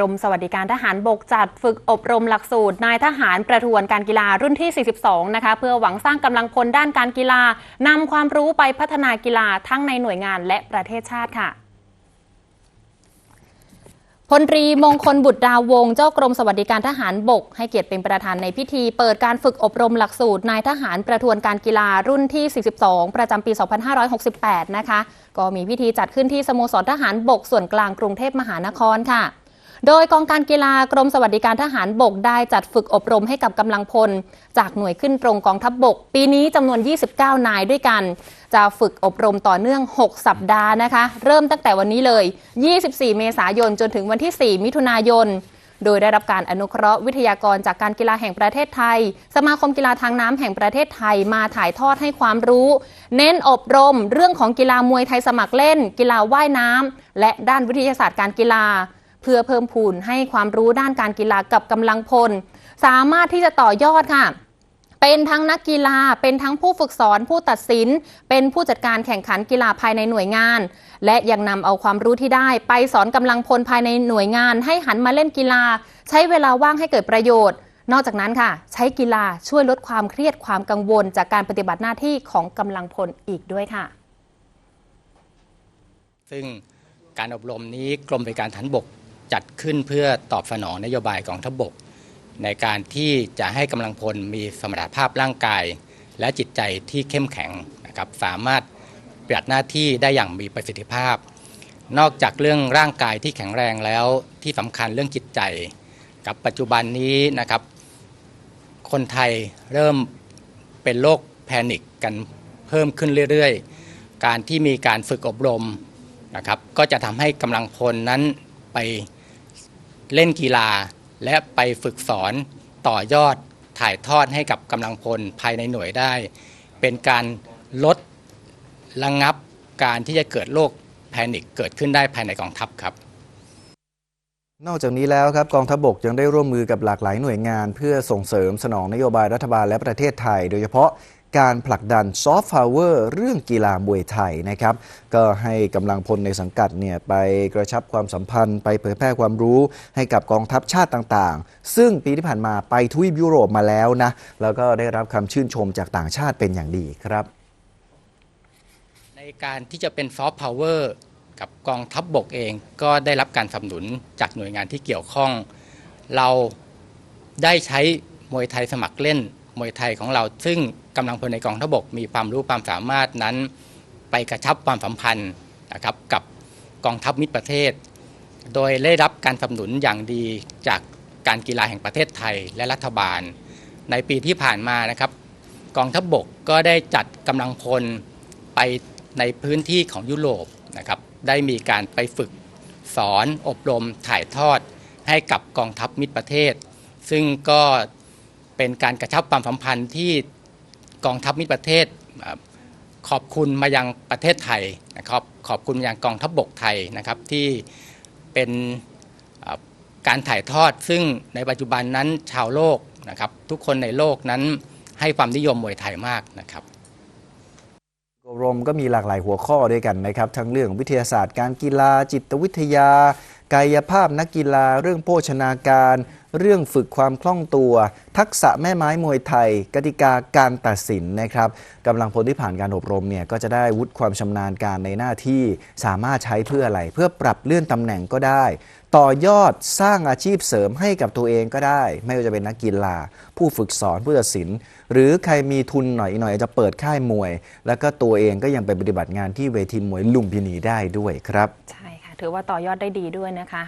รมสวัสดิการทหารบกจัดฝึกอบรมหลักสูตรนายทหารประทวนการกีฬารุ่นที่ 42 นะคะ เพื่อหวังสร้างกำลังพลด้านการกีฬานำความรู้ไปพัฒนากีฬาทั้งในหน่วยงานและประเทศชาติค่ะพลตรีมงคลบุตรดาววงเจ้ากรมสวัสดิการทหารบก ให้เกียรติเป็นประธานในพิธี เปิดการฝึกอบรมหลักสูตรนายทหารประทวนการกีฬารุ่นที่ 42 ประจำปี 2568 นะคะ ก็มีพิธีจัดขึ้นที่สโมสรทหารบกส่วนกลางกรุงเทพมหานครค่ะ โดยกองการกีฬากรมสวัสดิการทหารบกได้จัดฝึกอบรมให้กับกำลังพล จากหน่วยขึ้นตรงกองทัพบบก ปีนี้จำนวน 29 นายด้วยกัน จะฝึกอบรมต่อเนื่อง 6 สัปดาห์นะคะ เริ่มตั้งแต่วันนี้เลย 24 เมษายนจนถึงวันที่ 4 มิถุนายนโดยได้รับการอนุเคราะห์วิทยากรจากการกีฬาแห่งประเทศไทย สมาคมกีฬาทางน้ำแห่งประเทศไทยมาถ่ายทอดให้ความรู้ เน้นอบรม เรื่องของกีฬามวยไทยสมัครเล่น กีฬาว่ายน้ำและด้านวิทยาศาสตร์การกีฬา พื่อเพิ่มพูนให้ความรู้ด้านการกีฬากับกำลังพล สามารถที่จะต่อยอดค่ะเป็นทั้งนักกีฬา เป็นทั้งผู้ฝึกสอน ผู้ตัดสิน เป็นผู้จัดการแข่งขันกีฬาภายในหน่วยงาน และยังนำเอาความรู้ที่ได้ ไปสอนกำลังพลภายในหน่วยงาน ให้หันมาเล่นกีฬา ใช้เวลาว่างให้เกิดประโยชน์ นอกจากนั้นค่ะ ใช้กีฬาช่วยลดความเครียดความกังวล จากการปฏิบัติหน้าที่ของกำลังพลอีกด้วยค่ะ ซึ่งการอบรมนี้กรมบริการฐานบก จัดขึ้นเพื่อตอบสนองนโยบายกองทัพบก ในการที่จะให้กำลังพลมีสมรรถภาพร่างกาย และจิตใจที่เข้มแข็งนะครับสามารถปฏิบัติหน้าที่ได้อย่างมีประสิทธิภาพ นอกจากเรื่องร่างกายที่แข็งแรงแล้วที่สำคัญเรื่องจิตใจ กับปัจจุบันนี้นะครับ คนไทยเริ่มเป็นโรคแพนิคกันเพิ่มขึ้นเรื่อยๆ การที่มีการฝึกอบรมนะครับ ก็จะทำให้กำลังพลนั้นไป เล่นกีฬา และไปฝึกสอนต่อยอดถ่ายทอดให้กับกำลังพลภายในหน่วยได้ เป็นการลดระงงับการที่จะเกิดโรคแพนิคเกิดขึ้นได้ภายในกองทัพครับนอกจากนี้แล้วครับกองทัพบกยังได้ร่วมมือกับหลากหลายหน่วยงาน เพื่อส่งเสริมสนองนโยบายรัฐบาลและประเทศไทย โดยเฉพาะ การผลักดันซอฟต์พาวเวอร์เรื่องกีฬามวยไทยนะครับ ก็ให้กำลังพลในสังกัดเนี่ยไปกระชับความสัมพันธ์ ไปเผยแพร่ความรู้ให้กับกองทัพชาติต่างๆ ซึ่งปีที่ผ่านมาไปทวีปยุโรปมาแล้วนะ แล้วก็ได้รับคำชื่นชมจากต่างชาติเป็นอย่างดีครับ ในการที่จะเป็นซอฟต์พาวเวอร์กับกองทัพบบกเองก็ได้รับการสนับสนุนจากหน่วยงานที่เกี่ยวข้อง เราได้ใช้มวยไทยสมัครเล่นมวยไทยของเราซึ่ง กำลังพลในกองทัพบกมีความรู้ความสามารถนั้น ไปกระชับความสัมพันธ์นะครับกับกองทัพมิตรประเทศ โดยได้รับการสนับสนุนอย่างดีจากการกีฬาแห่งประเทศไทยและรัฐบาล ในปีที่ผ่านมานะครับ กองทัพบบกก็ได้จัดกำลังพลไปในพื้นที่ของยุโรปนะครับได้มีการไปฝึกสอนอบรมถ่ายทอดให้กับกองทัพมิตรประเทศ ซึ่งก็เป็นการกระชับความสัมพันธ์ที่ กองทัพมิตรประเทศขอบคุณมายังประเทศไทยนะครับขอบคุณมายังกองทัพบบกไทยนะครับที่เป็นการถ่ายทอด ซึ่งในปัจจุบันนั้นชาวโลกนะครับทุกคนในโลกนั้นให้ความนิยมมวยไทยมากนะครับอบรมก็มีหลากหลายหัวข้อด้วยกันนะครับ ทั้งเรื่องวิทยาศาสตร์การกีฬาจิตวิทยา กายภาพนักกีฬา เรื่องโภชนาการ เรื่องฝึกความคล่องตัว ทักษะแม่ไม้มวยไทย กติกาการตัดสินนะครับกำลังพลที่ผ่านการอบรมเนี่ยก็จะได้วุฒิความชำนาญการในหน้าที่ สามารถใช้เพื่ออะไร เพื่อปรับเลื่อนตำแหน่งก็ได้ ต่อยอดสร้างอาชีพเสริมให้กับตัวเองก็ได้ ไม่ว่าจะเป็นนักกีฬา ผู้ฝึกสอนผู้ตัดสิน หรือใครมีทุนหน่อยหน่อยจะเปิดค่ายมวย แล้วก็ตัวเองก็ยังไปปฏิบัติงานที่เวทีมวยลุมพินีได้ด้วยครับใช่ ถือว่าต่อยอดได้ดีด้วยนะคะ